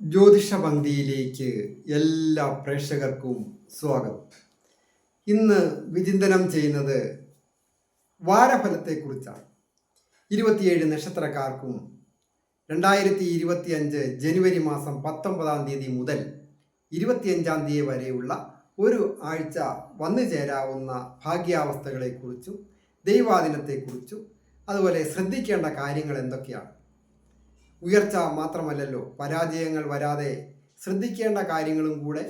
ജ്യോതിഷ പങ്ക്തിയിലേക്ക് എല്ലാ പ്രേക്ഷകർക്കും സ്വാഗതം. ഇന്ന് വിചിന്തനം ചെയ്യുന്നത് വാരഫലത്തെക്കുറിച്ചാണ്. ഇരുപത്തിയേഴ് നക്ഷത്രക്കാർക്കും രണ്ടായിരത്തി ഇരുപത്തി അഞ്ച് ജനുവരി മാസം പത്തൊമ്പതാം തീയതി മുതൽ ഇരുപത്തിയഞ്ചാം തീയതി വരെയുള്ള ഒരു ആഴ്ച വന്നു ചേരാവുന്ന ഭാഗ്യാവസ്ഥകളെക്കുറിച്ചും ദൈവാദിനത്തെക്കുറിച്ചും അതുപോലെ ശ്രദ്ധിക്കേണ്ട കാര്യങ്ങൾ എന്തൊക്കെയാണ്? ഉയർച്ച മാത്രമല്ലല്ലോ പരാജയങ്ങൾ വരാതെ ശ്രദ്ധിക്കേണ്ട കാര്യങ്ങളും കൂടെ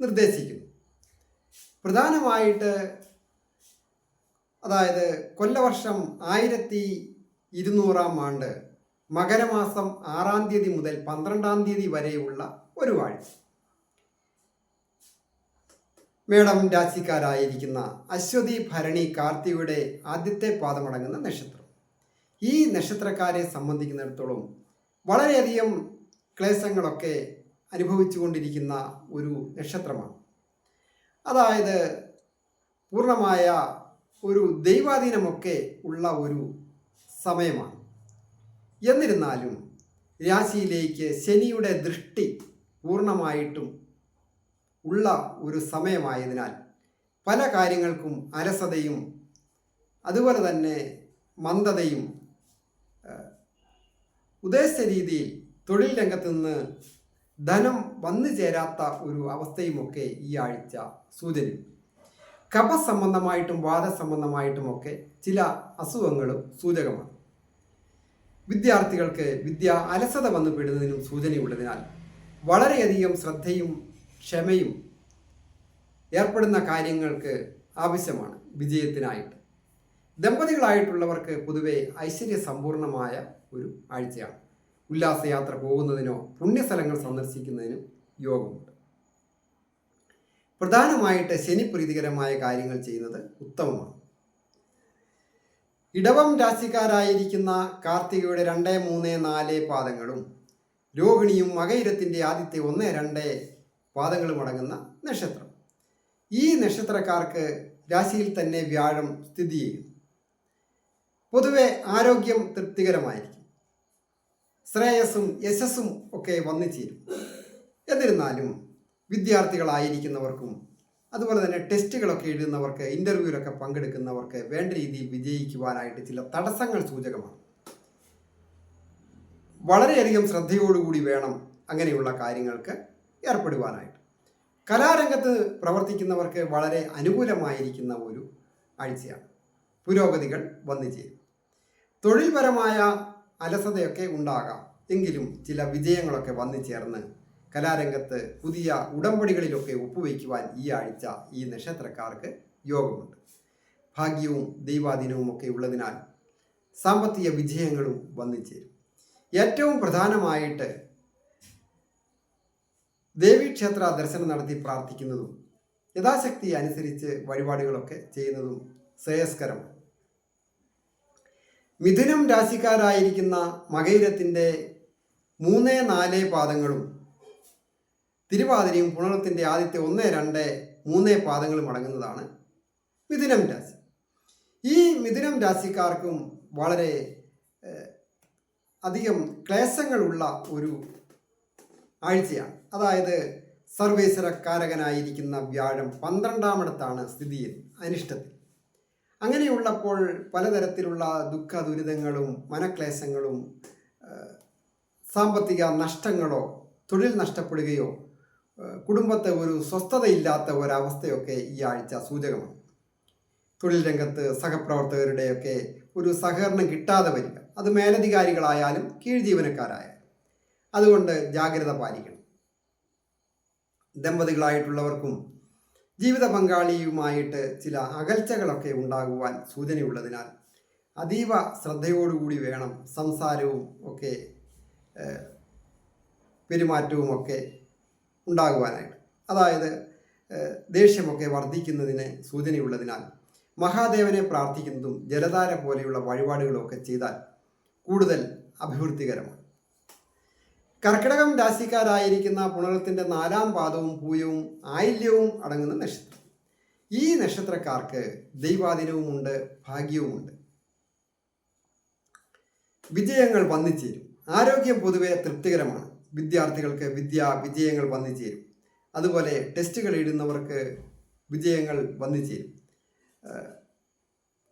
നിർദ്ദേശിക്കുന്നു. പ്രധാനമായിട്ട് അതായത് കൊല്ലവർഷം ആയിരത്തി ഇരുന്നൂറാം ആണ്ട് മകരമാസം ആറാം തീയതി മുതൽ പന്ത്രണ്ടാം തീയതി വരെയുള്ള ഒരു ആഴ്ച മേടം രാശിക്കാരായിരിക്കുന്ന അശ്വതി ഭരണി കാർത്തിയുടെ ആദ്യത്തെ പാദമടങ്ങുന്ന നക്ഷത്രം. ഈ നക്ഷത്രക്കാരെ സംബന്ധിക്കുന്നിടത്തോളം വളരെയധികം ക്ലേശങ്ങളൊക്കെ അനുഭവിച്ചു കൊണ്ടിരിക്കുന്ന ഒരു നക്ഷത്രമാണ്. അതായത് പൂർണമായ ഒരു ദൈവാധീനമൊക്കെ ഉള്ള ഒരു സമയമാണ്. എന്നിരുന്നാലും രാശിയിലേക്ക് ശനിയുടെ ദൃഷ്ടി പൂർണമായിട്ടും ഉള്ള ഒരു സമയമായതിനാൽ പല കാര്യങ്ങൾക്കും അലസതയും അതുപോലെ തന്നെ മന്ദതയും ഉദ്ദേശിച്ച രീതിയിൽ തൊഴിൽ രംഗത്ത് നിന്ന് ധനം വന്നു ചേരാത്ത ഒരു അവസ്ഥയുമൊക്കെ ഈ ആഴ്ച സൂചനയും വാദ സംബന്ധമായിട്ടുമൊക്കെ ചില അസുഖങ്ങളും സൂചകമാണ്. വിദ്യാർത്ഥികൾക്ക് വിദ്യ അലസത വന്നു പെടുന്നതിനും സൂചനയുള്ളതിനാൽ വളരെയധികം ശ്രദ്ധയും ക്ഷമയും ഏർപ്പെടുന്ന കാര്യങ്ങൾക്ക് ആവശ്യമാണ് വിജയത്തിനായിട്ട്. ദമ്പതികളായിട്ടുള്ളവർക്ക് പൊതുവെ ഐശ്വര്യ സമ്പൂർണമായ ഒരു ആഴ്ചയാണ്. ഉല്ലാസയാത്ര പോകുന്നതിനോ പുണ്യസ്ഥലങ്ങൾ സന്ദർശിക്കുന്നതിനും യോഗമുണ്ട്. പ്രധാനമായിട്ട് ശനി പ്രീതികരമായ കാര്യങ്ങൾ ചെയ്യുന്നത് ഉത്തമമാണ്. ഇടവം രാശിക്കാരായിരിക്കുന്ന കാർത്തികയുടെ രണ്ട് മൂന്ന് നാല് പാദങ്ങളും രോഹിണിയും മകയിരത്തിന്റെ ആദ്യത്തെ ഒന്ന് രണ്ട് പാദങ്ങളും അടങ്ങുന്ന നക്ഷത്രം. ഈ നക്ഷത്രക്കാർക്ക് രാശിയിൽ തന്നെ വ്യാഴം സ്ഥിതി ചെയ്യുന്നു. പൊതുവെ ആരോഗ്യം തൃപ്തികരമായിരിക്കും. ശ്രേയസ്സും യശസ്സും ഒക്കെ വന്നു ചേരും എന്നിരുന്നാലും വിദ്യാർത്ഥികളായിരിക്കുന്നവർക്കും അതുപോലെ തന്നെ ടെസ്റ്റുകളൊക്കെ എഴുതുന്നവർക്ക് ഇന്റർവ്യൂവിലൊക്കെ പങ്കെടുക്കുന്നവർക്ക് വേണ്ട രീതിയിൽ വിജയിക്കുവാനായിട്ട് ചില തടസ്സങ്ങൾ സൂചകമാണ്. വളരെയധികം ശ്രദ്ധയോടുകൂടി വേണം അങ്ങനെയുള്ള കാര്യങ്ങൾക്ക് ഏർപ്പെടുവാനായിട്ട്. കലാരംഗത്ത് പ്രവർത്തിക്കുന്നവർക്ക് വളരെ അനുകൂലമായിരിക്കുന്ന ഒരു ആഴ്ചയാണ്. പുരോഗതികൾ വന്നു ചേരും. തൊഴിൽപരമായ അലസതയൊക്കെ ഉണ്ടാകാം. എങ്കിലും ചില വിജയങ്ങളൊക്കെ വന്നു ചേർന്ന് കലാരംഗത്ത് പുതിയ ഉടമ്പടികളിലൊക്കെ ഒപ്പുവയ്ക്കുവാൻ ഈ ആഴ്ച ഈ നക്ഷത്രക്കാർക്ക് യോഗമുണ്ട്. ഭാഗ്യവും ദൈവാധീനവും ഒക്കെ ഉള്ളതിനാൽ സാമ്പത്തിക വിജയങ്ങളും വന്നു ചേരും. ഏറ്റവും പ്രധാനമായിട്ട് ദേവീക്ഷേത്ര ദർശനം നടത്തി പ്രാർത്ഥിക്കുന്നതും യഥാശക്തി അനുസരിച്ച് വഴിപാടുകളൊക്കെ ചെയ്യുന്നതും ശ്രേയസ്കരമാണ് മിഥുനം രാശിക്കാരായിരിക്കുന്ന മകയിരത്തിന്റെ മൂന്ന് നാല് പാദങ്ങളും. തിരുവാതിരയും പുണർത്തിന്റെ ആദ്യത്തെ ഒന്ന് രണ്ട് മൂന്ന് പാദങ്ങളും അടങ്ങുന്നതാണ് മിഥുനം രാശി. ഈ മിഥുനം രാശിക്കാർക്കും വളരെ അധികം ക്ലേശങ്ങളുള്ള ഒരു ആഴ്ചയാണ്. അതായത് സർവേശ്വരക്കാരകനായിരിക്കുന്ന വ്യാഴം പന്ത്രണ്ടാമിടത്താണ് സ്ഥിതി അനിഷ്ടത്തിൽ. അങ്ങനെയുള്ളപ്പോൾ പലതരത്തിലുള്ള ദുഃഖ ദുരിതങ്ങളും മനക്ലേശങ്ങളും സാമ്പത്തിക നഷ്ടങ്ങളോ തൊഴിൽ നഷ്ടപ്പെടുകയോ കുടുംബത്തെ ഒരു സ്വസ്ഥതയില്ലാത്ത ഒരവസ്ഥയൊക്കെ ഈ ആഴ്ച സൂചകമാണ്. തൊഴിൽ രംഗത്ത് സഹപ്രവർത്തകരുടെയൊക്കെ ഒരു സഹകരണം കിട്ടാതെ വരിക. അത് മേലധികാരികളായാലും കീഴ് ജീവനക്കാരായാലും അതുകൊണ്ട് ജാഗ്രത പാലിക്കണം. ദമ്പതികളായിട്ടുള്ളവർക്കും ജീവിത പങ്കാളിയുമായിട്ട് ചില അകൽച്ചകളൊക്കെ ഉണ്ടാകുവാൻ സൂചനയുള്ളതിനാൽ അതീവ ശ്രദ്ധയോടുകൂടി വേണം സംസാരവും ഒക്കെ ഏഹ്, പെരുമാറ്റവും ഒക്കെ ഉണ്ടാകുവാനായിട്ട്. അതായത് ദേഷ്യമൊക്കെ വർദ്ധിക്കുന്നതിന് സൂചനയുള്ളതിനാൽ മഹാദേവനെ പ്രാർത്ഥിക്കുന്നതും ജലധാര പോലെയുള്ള വഴിപാടുകളൊക്കെ ചെയ്താൽ കൂടുതൽ അഭിവൃദ്ധികരമാണ്. കർക്കിടകം രാശിക്കാരായിരിക്കുന്ന പുണരത്തിന്റെ നാലാം പാദവും പൂയവും ആയില്യവും അടങ്ങുന്ന നക്ഷത്രം. ഈ നക്ഷത്രക്കാർക്ക് ദൈവാധീനവുമുണ്ട് ഭാഗ്യവുമുണ്ട്. വിജയങ്ങൾ വന്നു ചേരും. ആരോഗ്യം പൊതുവെ തൃപ്തികരമാണ്. വിദ്യാർത്ഥികൾക്ക് വിദ്യ വിജയങ്ങൾ വന്നു ചേരും. അതുപോലെ ടെസ്റ്റുകൾ ഇടുന്നവർക്ക് വിജയങ്ങൾ വന്നു ചേരും.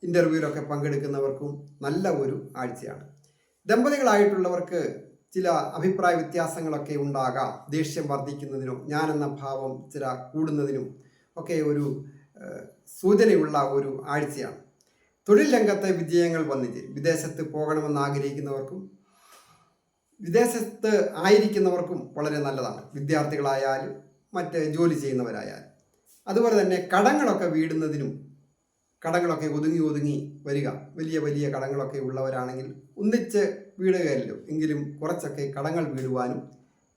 ഇന്റർവ്യൂവിലൊക്കെ പങ്കെടുക്കുന്നവർക്കും നല്ല ഒരു ആഴ്ചയാണ്. ദമ്പതികളായിട്ടുള്ളവർക്ക് ചില അഭിപ്രായ വ്യത്യാസങ്ങളൊക്കെ ഉണ്ടാകാം. ദേഷ്യം വർദ്ധിക്കുന്നതിനും ഞാനെന്ന ഭാവം ചില കൂടുന്നതിനും ഒക്കെ ഒരു സൂചനയുള്ള ഒരു ആഴ്ചയാണ്. തൊഴിൽ രംഗത്തെ വിജയങ്ങൾ വന്നു ചേരും. വിദേശത്ത് പോകണമെന്ന് ആഗ്രഹിക്കുന്നവർക്കും വിദേശത്ത് ആയിരിക്കുന്നവർക്കും വളരെ നല്ലതാണ്. വിദ്യാർത്ഥികളായാലും മറ്റ് ജോലി ചെയ്യുന്നവരായാലും. അതുപോലെ തന്നെ കടങ്ങളൊക്കെ വീടുന്നതിനും കടങ്ങളൊക്കെ ഒതുങ്ങി ഒതുങ്ങി വരിക. വലിയ വലിയ കടങ്ങളൊക്കെ ഉള്ളവരാണെങ്കിൽ ഒന്നിച്ച് വീടുകയല്ലോ. എങ്കിലും കുറച്ചൊക്കെ കടങ്ങൾ വീടുവാനും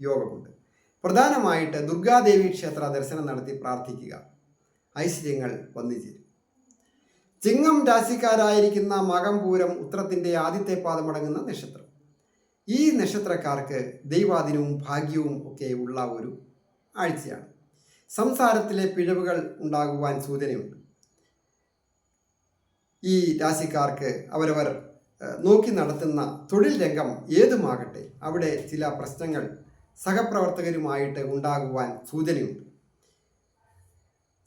യോഗമുണ്ട്. പ്രധാനമായിട്ട് ദുർഗാദേവി ക്ഷേത്ര ദർശനം നടത്തി പ്രാർത്ഥിക്കുക. ഐശ്വര്യങ്ങൾ വന്നിച്ചേരും ചിങ്ങം രാശിക്കാരായിരിക്കുന്ന മകം പൂരം ഉത്രത്തിന്റെ ആദ്യത്തെ പാദമടങ്ങുന്ന നക്ഷത്രം. ഈ നക്ഷത്രക്കാർക്ക് ദൈവാധീനവും ഭാഗ്യവും ഒക്കെ ഉള്ള ഒരു ആഴ്ചയാണ്. സംസാരത്തിലെ പിഴവുകൾ ഉണ്ടാകുവാൻ സൂചനയുണ്ട്. ഈ രാശിക്കാർക്ക് അവരവർ നോക്കി നടത്തുന്ന തൊഴിൽ രംഗം ഏതുമാകട്ടെ അവിടെ ചില പ്രശ്നങ്ങൾ സഹപ്രവർത്തകരുമായിട്ട് ഉണ്ടാകുവാൻ സൂചനയുണ്ട്.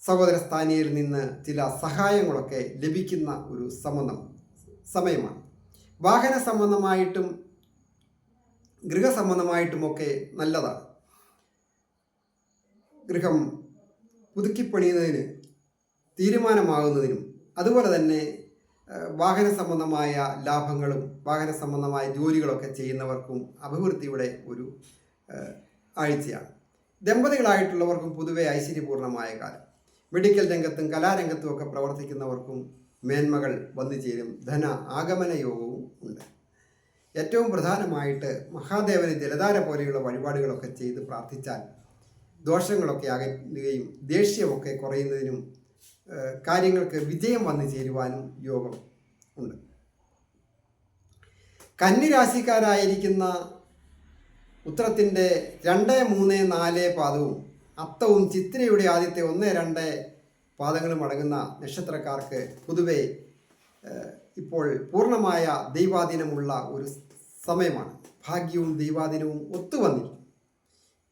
സഹോദര സ്ഥാനീയരിൽ നിന്ന് ചില സഹായങ്ങളൊക്കെ ലഭിക്കുന്ന ഒരു സംബന്ധം സമയമാണ്. വാഹന സംബന്ധമായിട്ടും ഗൃഹസംബന്ധമായിട്ടുമൊക്കെ നല്ലതാണ്. ഗൃഹം പുതുക്കിപ്പണിയുന്നതിന് തീരുമാനമാകുന്നതിനും അതുപോലെ തന്നെ വാഹന സംബന്ധമായ ലാഭങ്ങളും വാഹന സംബന്ധമായ ജോലികളൊക്കെ ചെയ്യുന്നവർക്കും അഭിവൃദ്ധിയുടെ ഒരു ആഴ്ചയാണ്. ദമ്പതികളായിട്ടുള്ളവർക്കും പൊതുവെ ഐശ്വര്യപൂർണമായ കാലം. മെഡിക്കൽ രംഗത്തും കലാരംഗത്തും ഒക്കെ പ്രവർത്തിക്കുന്നവർക്കും മേന്മകൾ വന്നു ചേരും ധന ആഗമന യോഗവും ഉണ്ട്. ഏറ്റവും പ്രധാനമായിട്ട് മഹാദേവന് ജലധാര പോലെയുള്ള വഴിപാടുകളൊക്കെ ചെയ്ത് പ്രാർത്ഥിച്ചാൽ ദോഷങ്ങളൊക്കെ അകറ്റുകയും ദേഷ്യമൊക്കെ കുറയുന്നതിനും കാര്യങ്ങൾക്ക് വിജയം വന്നു ചേരുവാനും യോഗം ഉണ്ട്. കന്നിരാശിക്കാരായിരിക്കുന്ന ഉത്രത്തിന്റെ രണ്ട് മൂന്ന് നാല് പാദവും അത്തവും ചിത്രയുടെ ആദ്യത്തെ ഒന്ന് രണ്ട് പാദങ്ങളും അടങ്ങുന്ന നക്ഷത്രക്കാർക്ക് പൊതുവെ ഇപ്പോൾ പൂർണമായ ദൈവാധീനമുള്ള ഒരു സമയമാണ്. ഭാഗ്യവും ദൈവാധീനവും ഒത്തുവന്നിരിക്കും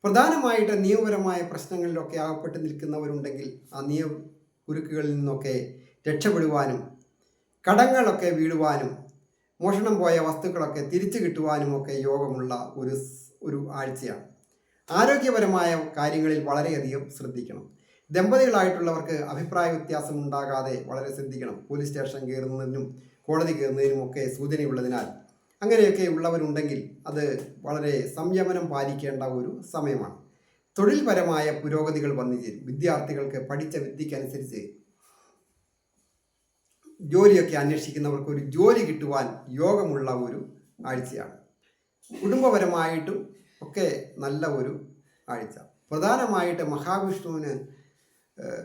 പ്രധാനമായിട്ട് നിയമപരമായ പ്രശ്നങ്ങളിലൊക്കെ അകപ്പെട്ട് നിൽക്കുന്നവരുണ്ടെങ്കിൽ ആ നിയമ കുരുക്കുകളിൽ നിന്നൊക്കെ രക്ഷപ്പെടുവാനും കടങ്ങളൊക്കെ വീഴുവാനും മോഷണം പോയ വസ്തുക്കളൊക്കെ തിരിച്ചു കിട്ടുവാനും ഒക്കെ യോഗമുള്ള ഒരു ഒരു ആഴ്ചയാണ്. ആരോഗ്യപരമായ കാര്യങ്ങളിൽ വളരെയധികം ശ്രദ്ധിക്കണം. ദമ്പതികളായിട്ടുള്ളവർക്ക് അഭിപ്രായ വ്യത്യാസം ഉണ്ടാകാതെ വളരെ ശ്രദ്ധിക്കണം. പോലീസ് സ്റ്റേഷൻ കയറുന്നതിനും കോടതി കയറുന്നതിനും ഒക്കെ സൂചനയുള്ളതിനാൽ അങ്ങനെയൊക്കെ ഉള്ളവരുണ്ടെങ്കിൽ അത് വളരെ സംയമനം പാലിക്കേണ്ട ഒരു സമയമാണ്. തൊഴിൽപരമായ പുരോഗതികൾ വന്നു ചേരും. വിദ്യാർത്ഥികൾക്ക് പഠിച്ച വിദ്യക്കനുസരിച്ച് ജോലിയൊക്കെ അന്വേഷിക്കുന്നവർക്ക് ഒരു ജോലി കിട്ടുവാൻ യോഗമുള്ള ഒരു ആഴ്ചയാണ്. കുടുംബപരമായിട്ടും ഒക്കെ നല്ല ഒരു ആഴ്ച. പ്രധാനമായിട്ട് മഹാവിഷ്ണുവിന്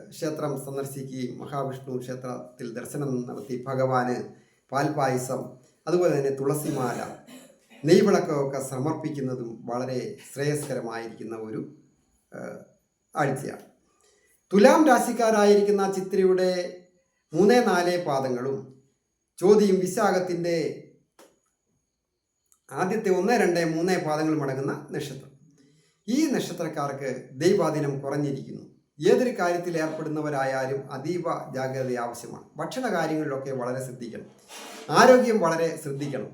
ക്ഷേത്രം സന്ദർശിക്കുകയും മഹാവിഷ്ണു ക്ഷേത്രത്തിൽ ദർശനം നടത്തി ഭഗവാന് പാൽപായസം അതുപോലെ തന്നെ തുളസിമാല നെയ്വിളക്കമൊക്കെ സമർപ്പിക്കുന്നതും വളരെ ശ്രേയസ്കരമായിരിക്കുന്ന ഒരു ആഴ്ചയാണ്. തുലാം രാശിക്കാരായിരിക്കുന്ന ചിത്രയുടെ മൂന്ന് നാല് പാദങ്ങളും ചോദ്യം വിശാഖത്തിന്റെ ആദ്യത്തെ ഒന്ന് രണ്ട് മൂന്ന് പാദങ്ങളും അടങ്ങുന്ന നക്ഷത്രം. ഈ നക്ഷത്രക്കാർക്ക് ദൈവാധീനം കുറഞ്ഞിരിക്കുന്നു. ഏതൊരു കാര്യത്തിൽ ഏർപ്പെടുന്നവരായാലും അതീവ ജാഗ്രത ആവശ്യമാണ്. ഭക്ഷണ കാര്യങ്ങളിലൊക്കെ വളരെ ശ്രദ്ധിക്കണം. ആരോഗ്യം വളരെ ശ്രദ്ധിക്കണം.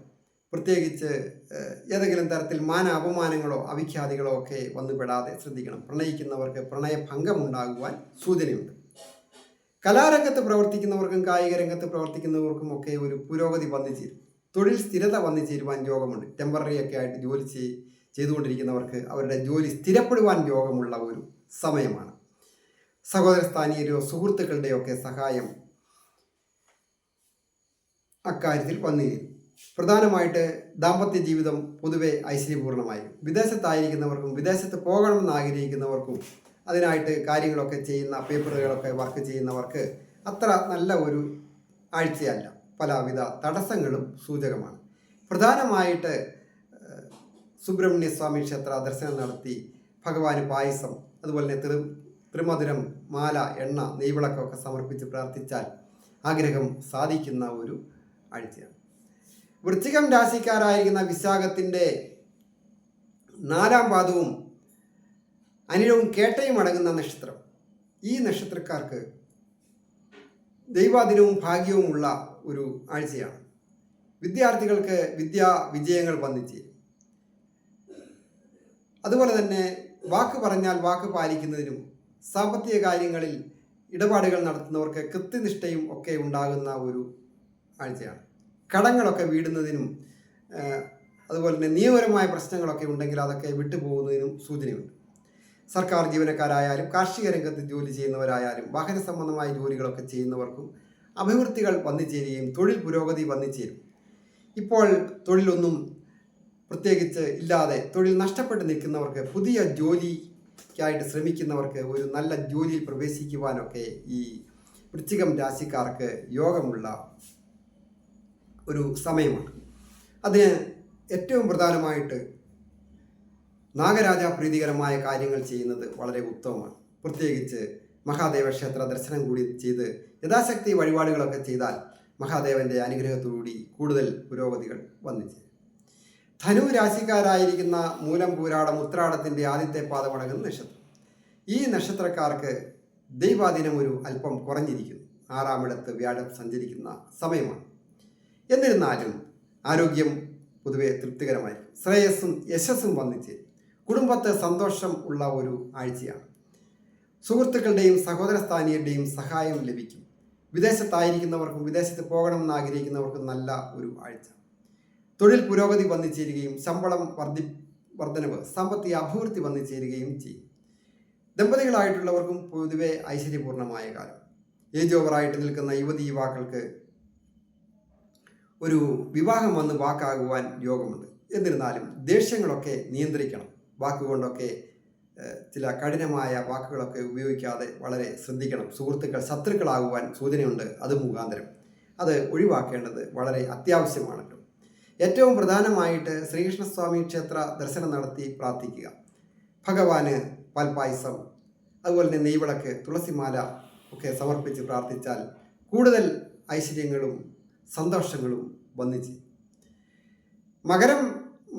പ്രത്യേകിച്ച് ഏതെങ്കിലും തരത്തിൽ മാന അപമാനങ്ങളോ അവിഖ്യാതികളോ ഒക്കെ വന്നുപെടാതെ ശ്രദ്ധിക്കണം. പ്രണയിക്കുന്നവർക്ക് പ്രണയഭംഗമുണ്ടാകുവാൻ സൂചനയുണ്ട്. കലാരംഗത്ത് പ്രവർത്തിക്കുന്നവർക്കും കായിക രംഗത്ത് പ്രവർത്തിക്കുന്നവർക്കും ഒക്കെ ഒരു പുരോഗതി വന്നു ചേരും. തൊഴിൽ സ്ഥിരത വന്നു ചേരുവാൻ യോഗമുണ്ട് ടെമ്പററി ഒക്കെ ആയിട്ട് ജോലി ചെയ് ചെയ്തുകൊണ്ടിരിക്കുന്നവർക്ക് അവരുടെ ജോലി സ്ഥിരപ്പെടുവാൻ യോഗമുള്ള ഒരു സമയമാണ്. സഹോദര സ്ഥാനീയരോ സുഹൃത്തുക്കളുടെയോ ഒക്കെ സഹായം അക്കാര്യത്തിൽ വന്നു പ്രധാനമായിട്ട് ദാമ്പത്യ ജീവിതം പൊതുവെ ഐശ്വര്യപൂർണമായി വിദേശത്തായിരിക്കുന്നവർക്കും വിദേശത്ത് പോകണമെന്ന് ആഗ്രഹിക്കുന്നവർക്കും അതിനായിട്ട് കാര്യങ്ങളൊക്കെ ചെയ്യുന്ന പേപ്പറുകളൊക്കെ വർക്ക് ചെയ്യുന്നവർക്ക് അത്ര നല്ല ഒരു ആഴ്ചയല്ല. പലവിധ തടസ്സങ്ങളും സൂചകമാണ്. പ്രധാനമായിട്ട് സുബ്രഹ്മണ്യ സ്വാമി ക്ഷേത്ര ദർശനം നടത്തി ഭഗവാന് പായസം അതുപോലെ തന്നെ ത്രിമധുരം മാല എണ്ണ നെയ്വിളക്കമൊക്കെ സമർപ്പിച്ച് പ്രാർത്ഥിച്ചാൽ ആഗ്രഹം സാധിക്കുന്ന ഒരു ആഴ്ചയാണ്. വൃശ്ചികം രാശിക്കാരായിരിക്കുന്ന വിശാഖത്തിന്റെ നാലാം പാദവും അനിലവും കേട്ടയും അടങ്ങുന്ന നക്ഷത്രം. ഈ നക്ഷത്രക്കാർക്ക് ദൈവാധീനവും ഭാഗ്യവുമുള്ള ഒരു ആഴ്ചയാണ്. വിദ്യാർത്ഥികൾക്ക് വിദ്യാ വിജയങ്ങൾ വന്നിച്ചേരും. അതുപോലെ തന്നെ വാക്ക് പറഞ്ഞാൽ വാക്ക് പാലിക്കുന്നതിനും സാമ്പത്തിക കാര്യങ്ങളിൽ ഇടപാടുകൾ നടത്തുന്നവർക്ക് കൃത്യനിഷ്ഠയും ഒക്കെ ഉണ്ടാകുന്ന ഒരു ആഴ്ചയാണ്. കടങ്ങളൊക്കെ വീടുന്നതിനും അതുപോലെ തന്നെ നിയമപരമായ പ്രശ്നങ്ങളൊക്കെ ഉണ്ടെങ്കിൽ അതൊക്കെ വിട്ടുപോകുന്നതിനും സൂചനയുണ്ട്. സർക്കാർ ജീവനക്കാരായാലും കാർഷിക രംഗത്ത് ജോലി ചെയ്യുന്നവരായാലും വാഹന സംബന്ധമായ ജോലികളൊക്കെ ചെയ്യുന്നവർക്കും അഭിവൃദ്ധികൾ വന്നുചേരുകയും തൊഴിൽ പുരോഗതി വന്നുചേരും ഇപ്പോൾ തൊഴിലൊന്നും പ്രത്യേകിച്ച് ഇല്ലാതെ തൊഴിൽ നഷ്ടപ്പെട്ട് നിൽക്കുന്നവർക്ക് പുതിയ ജോലിക്കായിട്ട് ശ്രമിക്കുന്നവർക്ക് ഒരു നല്ല ജോലിയിൽ പ്രവേശിക്കുവാനൊക്കെ ഈ വൃശ്ചികം രാശിക്കാർക്ക് യോഗമുള്ള ഒരു സമയമാണ് അതിന് ഏറ്റവും പ്രധാനമായിട്ട് നാഗരാജ പ്രീതികരമായ കാര്യങ്ങൾ ചെയ്യുന്നത് വളരെ ഉത്തമമാണ്. പ്രത്യേകിച്ച് മഹാദേവ ക്ഷേത്ര ദർശനം കൂടി ചെയ്ത് യഥാശക്തി വഴിപാടുകളൊക്കെ ചെയ്താൽ മഹാദേവന്റെ അനുഗ്രഹത്തോടുകൂടി കൂടുതൽ പുരോഗതികൾ വന്നിച്ചേരും ധനു രാശിക്കാരായിരിക്കുന്ന മൂലം പൂരാടം ഉത്രാടത്തിന്റെ ആദ്യത്തെ പാദമടങ്ങുന്ന നക്ഷത്രം. ഈ നക്ഷത്രക്കാർക്ക് ദൈവാധീനം ഒരു അല്പം കുറഞ്ഞിരിക്കുന്നു. ആറാമിടത്ത് വ്യാഴം സഞ്ചരിക്കുന്ന സമയമാണ്. എന്നിരുന്നാലും ആരോഗ്യം പൊതുവെ തൃപ്തികരമായിരിക്കും. ശ്രേയസ്സും യശസ്സും വന്നിച്ച് കുടുംബത്തെ സന്തോഷം ഉള്ള ഒരു ആഴ്ചയാണ്. സുഹൃത്തുക്കളുടെയും സഹോദര സ്ഥാനീയരുടെയും സഹായം ലഭിക്കും. വിദേശത്തായിരിക്കുന്നവർക്കും വിദേശത്ത് പോകണമെന്ന് ആഗ്രഹിക്കുന്നവർക്കും നല്ല ഒരു ആഴ്ച. തൊഴിൽ പുരോഗതി വന്നു ചേരുകയും ശമ്പളം വർദ്ധി വർധനവ് സാമ്പത്തിക അഭിവൃദ്ധി വന്നു ചേരുകയും ചെയ്യും. ദമ്പതികളായിട്ടുള്ളവർക്കും പൊതുവെ ഐശ്വര്യപൂർണമായ കാലം. ഏജ് ഓവറായിട്ട് നിൽക്കുന്ന യുവതി യുവാക്കൾക്ക് ഒരു വിവാഹം വന്ന് വാക്കാകുവാൻ യോഗമുണ്ട്. എന്നിരുന്നാലും ദേഷ്യങ്ങളൊക്കെ നിയന്ത്രിക്കണം. വാക്കുകൊണ്ടൊക്കെ ചില കഠിനമായ വാക്കുകളൊക്കെ ഉപയോഗിക്കാതെ വളരെ ശ്രദ്ധിക്കണം. സുഹൃത്തുക്കൾ ശത്രുക്കളാകുവാൻ സൂചനയുണ്ട്. അത് മുഖാന്തരം. അത് ഒഴിവാക്കേണ്ടത് വളരെ അത്യാവശ്യമാണല്ലോ ഏറ്റവും പ്രധാനമായിട്ട് ശ്രീകൃഷ്ണസ്വാമി ക്ഷേത്ര ദർശനം നടത്തി പ്രാർത്ഥിക്കുക. ഭഗവാന് പൽപായസം അതുപോലെ തന്നെ നെയ്വിളക്ക് തുളസിമാല ഒക്കെ സമർപ്പിച്ച് പ്രാർത്ഥിച്ചാൽ കൂടുതൽ ഐശ്വര്യങ്ങളും സന്തോഷങ്ങളും വന്നിച്ച്. മകരം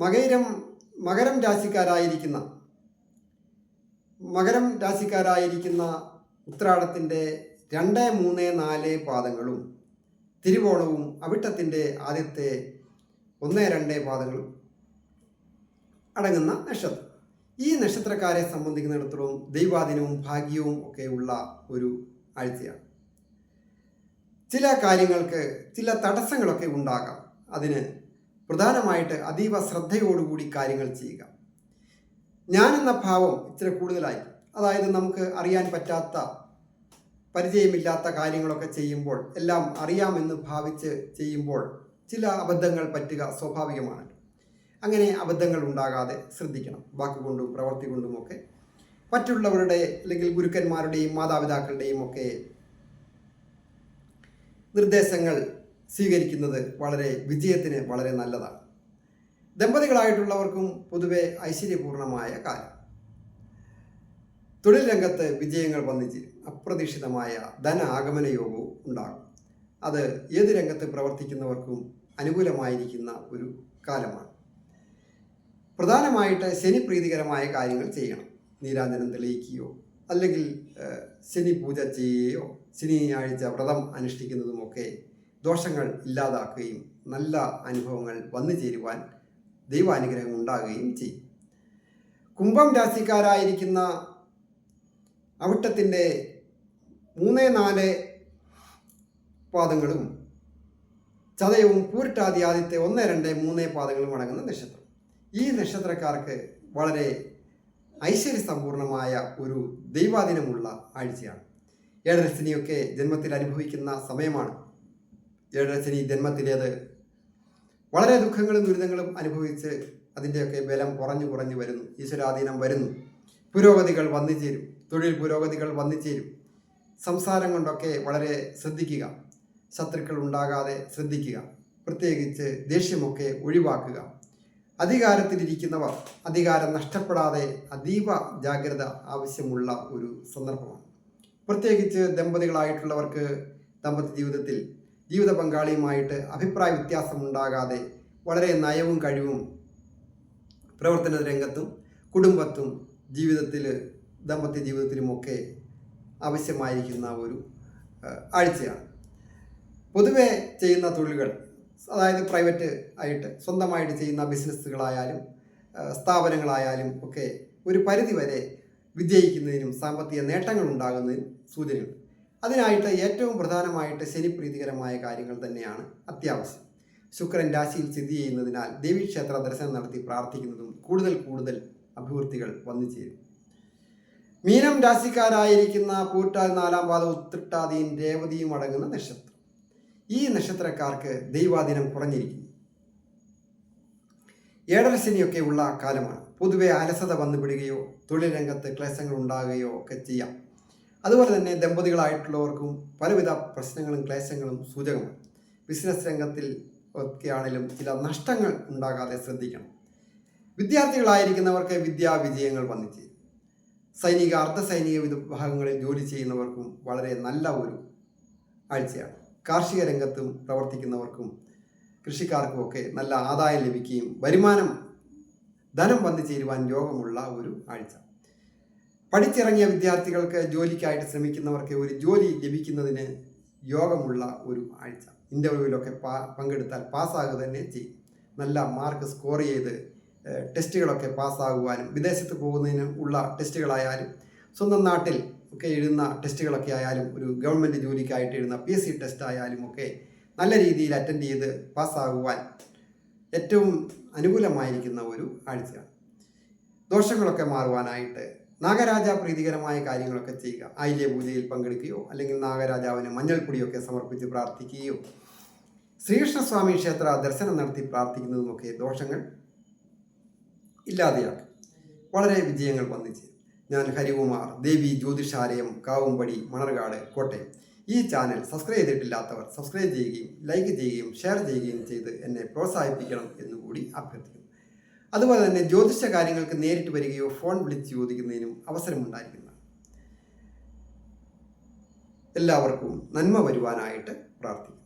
മകരം മകരം രാശിക്കാരായിരിക്കുന്ന മകരം രാശിക്കാരായിരിക്കുന്ന ഉത്രാടത്തിന്റെ രണ്ട് മൂന്ന് നാല് പാദങ്ങളും തിരുവോണവും അവിട്ടത്തിന്റെ ആദ്യത്തെ ഒന്ന് രണ്ട് പാദങ്ങളും അടങ്ങുന്ന നക്ഷത്രം. ഈ നക്ഷത്രക്കാരെ സംബന്ധിക്കുന്നിടത്തോളം ദൈവാധീനവും ഭാഗ്യവും ഒക്കെ ഉള്ള ഒരു ആഴ്ചയാണ്. ചില കാര്യങ്ങൾക്ക് ചില തടസ്സങ്ങളൊക്കെ ഉണ്ടാകാം. അതിന് പ്രധാനമായിട്ട് അതീവ ശ്രദ്ധയോടുകൂടി കാര്യങ്ങൾ ചെയ്യുക. ഞാൻ എന്ന ഭാവം ഇച്ചിരി കൂടുതലായി. അതായത് നമുക്ക് അറിയാൻ പറ്റാത്ത പരിചയമില്ലാത്ത കാര്യങ്ങളൊക്കെ ചെയ്യുമ്പോൾ എല്ലാം അറിയാമെന്ന് ഭാവിച്ച് ചെയ്യുമ്പോൾ ചില അബദ്ധങ്ങൾ പറ്റുക സ്വാഭാവികമാണ്. അങ്ങനെ അബദ്ധങ്ങൾ ഉണ്ടാകാതെ ശ്രദ്ധിക്കണം. വാക്കുകൊണ്ടും പ്രവൃത്തി കൊണ്ടുമൊക്കെ മറ്റുള്ളവരുടെ അല്ലെങ്കിൽ ഗുരുക്കന്മാരുടെയും മാതാപിതാക്കളുടെയും ഒക്കെ നിർദ്ദേശങ്ങൾ സ്വീകരിക്കുന്നത് വളരെ വിജയത്തിന് വളരെ നല്ലതാണ്. ദമ്പതികളായിട്ടുള്ളവർക്കും പൊതുവെ ഐശ്വര്യപൂർണമായ കാലം. തൊഴിൽ രംഗത്ത് വിജയങ്ങൾ വന്നിച്ച് അപ്രതീക്ഷിതമായ ധന ആഗമന യോഗവും ഉണ്ടാകും. അത് ഏത് രംഗത്ത് പ്രവർത്തിക്കുന്നവർക്കും അനുകൂലമായിരിക്കുന്ന ഒരു കാലമാണ്. പ്രധാനമായിട്ട് ശനി പ്രീതികരമായ കാര്യങ്ങൾ ചെയ്യണം. നീരാഞ്ജനം തെളിയിക്കുകയോ അല്ലെങ്കിൽ ശനി പൂജ ചെയ്യുകയോ ശനിയാഴ്ച വ്രതം അനുഷ്ഠിക്കുന്നതുമൊക്കെ ദോഷങ്ങൾ ഇല്ലാതാക്കുകയും നല്ല അനുഭവങ്ങൾ വന്നു ചേരുവാൻ ദൈവാനുഗ്രഹം ഉണ്ടാകുകയും ചെയ്യും. കുംഭം രാശിക്കാരായിരിക്കുന്ന അവിട്ടത്തിന്റെ മൂന്ന് നാല് പാദങ്ങളും ചതയവും പൂരിട്ടാതി ആദ്യത്തെ ഒന്ന് രണ്ട് മൂന്ന് പാദങ്ങളും അടങ്ങുന്ന നക്ഷത്രം. ഈ നക്ഷത്രക്കാർക്ക് വളരെ ഐശ്വര്യ സമ്പൂർണമായ ഒരു ദൈവാദിനമുള്ള ആഴ്ചയാണ്. ഏഴരശനിയൊക്കെ ജന്മത്തിൽ അനുഭവിക്കുന്ന സമയമാണ്. ഏഴരശനി ജന്മത്തിലേത് വളരെ ദുഃഖങ്ങളും ദുരിതങ്ങളും അനുഭവിച്ച് അതിന്റെയൊക്കെ ബലം കുറഞ്ഞു കുറഞ്ഞു വരുന്നു. ഈശ്വരാധീനം വരുന്നു. പുരോഗതികൾ വന്നു ചേരും. തൊഴിൽ പുരോഗതികൾ വന്നു ചേരും. സംസാരം കൊണ്ടൊക്കെ വളരെ ശ്രദ്ധിക്കുക. ശത്രുക്കൾ ഉണ്ടാകാതെ ശ്രദ്ധിക്കുക. പ്രത്യേകിച്ച് ദേഷ്യമൊക്കെ ഒഴിവാക്കുക. അധികാരത്തിലിരിക്കുന്നവർ അധികാരം നഷ്ടപ്പെടാതെ അതീവ ജാഗ്രത ആവശ്യമുള്ള ഒരു സന്ദർഭമാണ്. പ്രത്യേകിച്ച് ദമ്പതികളായിട്ടുള്ളവർക്ക് ദമ്പതി ജീവിതത്തിൽ ജീവിത പങ്കാളിയുമായിട്ട് അഭിപ്രായ വ്യത്യാസമുണ്ടാകാതെ വളരെ നയവും കഴിവും പ്രവർത്തന രംഗത്തും കുടുംബത്തും ജീവിതത്തിൽ ദമ്പതി ജീവിതത്തിലുമൊക്കെ ആവശ്യമായിരിക്കുന്ന ഒരു ആഴ്ചയാണ്. പൊതുവെ ചെയ്യുന്ന തൊഴിലുകൾ അതായത് പ്രൈവറ്റ് ആയിട്ട് സ്വന്തമായിട്ട് ചെയ്യുന്ന ബിസിനസ്സുകളായാലും സ്ഥാപനങ്ങളായാലും ഒക്കെ ഒരു പരിധിവരെ വിജയിക്കുന്നതിനും സാമ്പത്തിക നേട്ടങ്ങൾ ഉണ്ടാകുന്നതിനും സൂചനയുണ്ട്. അതിനായിട്ട് ഏറ്റവും പ്രധാനമായിട്ട് ശനിപ്രീതികരമായ കാര്യങ്ങൾ തന്നെയാണ് അത്യാവശ്യം. ശുക്രൻ രാശിയിൽ സ്ഥിതി ചെയ്യുന്നതിനാൽ ദേവീക്ഷേത്ര ദർശനം നടത്തി പ്രാർത്ഥിക്കുന്നതും കൂടുതൽ കൂടുതൽ അഭിവൃദ്ധികൾ വന്നു ചേരും. മീനം രാശിക്കാരായിരിക്കുന്ന പൂറ്റാൽ നാലാം പാദ ഉത്തിട്ടാതിയും രേവതിയും അടങ്ങുന്ന നക്ഷത്രം. ഈ നക്ഷത്രക്കാർക്ക് ദൈവാദിനം കുറഞ്ഞിരിക്കുന്നു. ഏഴരശനിയൊക്കെ ഉള്ള കാലമാണ്. പൊതുവെ അലസത വന്നുപിടുകയോ തൊഴിൽ രംഗത്ത് ക്ലേശങ്ങൾ ഉണ്ടാകുകയോ ഒക്കെ ചെയ്യാം. അതുപോലെ തന്നെ ദമ്പതികളായിട്ടുള്ളവർക്കും പലവിധ പ്രശ്നങ്ങളും ക്ലേശങ്ങളും സൂചകമാണ്. ബിസിനസ് രംഗത്തിൽ ഒക്കെയാണെങ്കിലും ചില നഷ്ടങ്ങൾ ഉണ്ടാകാതെ ശ്രദ്ധിക്കണം. വിദ്യാർത്ഥികളായിരിക്കുന്നവർക്ക് വിദ്യാവിജയങ്ങൾ വിജയങ്ങൾ ചേരും. സൈനിക അർദ്ധ സൈനിക വിഭാഗങ്ങളിൽ ജോലി ചെയ്യുന്നവർക്കും വളരെ നല്ല ഒരു ആഴ്ചയാണ്. കാർഷിക രംഗത്തും പ്രവർത്തിക്കുന്നവർക്കും കൃഷിക്കാർക്കും ഒക്കെ നല്ല ആദായം ലഭിക്കുകയും വരുമാനം ധനം വന്നു ചേരുവാൻ യോഗമുള്ള ഒരു ആഴ്ച. പഠിച്ചിറങ്ങിയ വിദ്യാർത്ഥികൾക്ക് ജോലിക്കായിട്ട് ശ്രമിക്കുന്നവർക്ക് ഒരു ജോലി ലഭിക്കുന്നതിന് യോഗമുള്ള ഒരു ആഴ്ച. ഇന്റർവ്യൂവിലൊക്കെ പാ പങ്കെടുത്താൽ പാസ്സാകുക തന്നെ ചെയ്യും. നല്ല മാർക്ക് സ്കോർ ചെയ്ത് ടെസ്റ്റുകളൊക്കെ പാസ്സാകുവാനും വിദേശത്ത് പോകുന്നതിന് ഉള്ള ടെസ്റ്റുകളായാലും സ്വന്തം നാട്ടിൽ ഒക്കെ എഴുതുന്ന ടെസ്റ്റുകളൊക്കെ ആയാലും ഒരു ഗവൺമെന്റ് ജോലിക്കായിട്ട് എഴുതുന്ന പി എസ് സി ടെസ്റ്റ് ആയാലും ഒക്കെ നല്ല രീതിയിൽ അറ്റൻഡ് ചെയ്ത് പാസ്സാകുവാൻ ഏറ്റവും അനുകൂലമായിരിക്കുന്ന ഒരു ആഴ്ചയാണ്. ദോഷങ്ങളൊക്കെ മാറുവാനായിട്ട് നാഗരാജ പ്രീതികരമായ കാര്യങ്ങളൊക്കെ ചെയ്യുക. ആയില്യ പൂജയിൽ പങ്കെടുക്കുകയോ അല്ലെങ്കിൽ നാഗരാജാവിന് മഞ്ഞൾപ്പൊടിയൊക്കെ സമർപ്പിച്ച് പ്രാർത്ഥിക്കുകയോ. ശ്രീകൃഷ്ണസ്വാമി ക്ഷേത്ര ദർശനം നടത്തി പ്രാർത്ഥിക്കുന്നതുമൊക്കെ ദോഷങ്ങൾ ഇല്ലാതെയാക്കും. വളരെ വിജയങ്ങൾ വന്നിച്ച് ഞാൻ ഹരികുമാർ. ദേവി ജ്യോതിഷാലയം കാവുംപടി മണർകാട് കോട്ടയം. ഈ ചാനൽ സബ്സ്ക്രൈബ് ചെയ്തിട്ടില്ലാത്തവർ സബ്സ്ക്രൈബ് ചെയ്യുകയും ലൈക്ക് ചെയ്യുകയും ഷെയർ ചെയ്യുകയും ചെയ്ത് എന്നെ പ്രോത്സാഹിപ്പിക്കണം എന്നുകൂടി അഭ്യർത്ഥിക്കുന്നു. അതുപോലെ തന്നെ ജ്യോതിഷ കാര്യങ്ങൾക്ക് നേരിട്ട് വരികയോ ഫോൺ വിളിച്ച് ചോദിക്കുന്നതിനും അവസരമുണ്ടായിരിക്കുന്നു എല്ലാവർക്കും നന്മ വരുവാനായിട്ട് പ്രാർത്ഥിക്കുന്നു.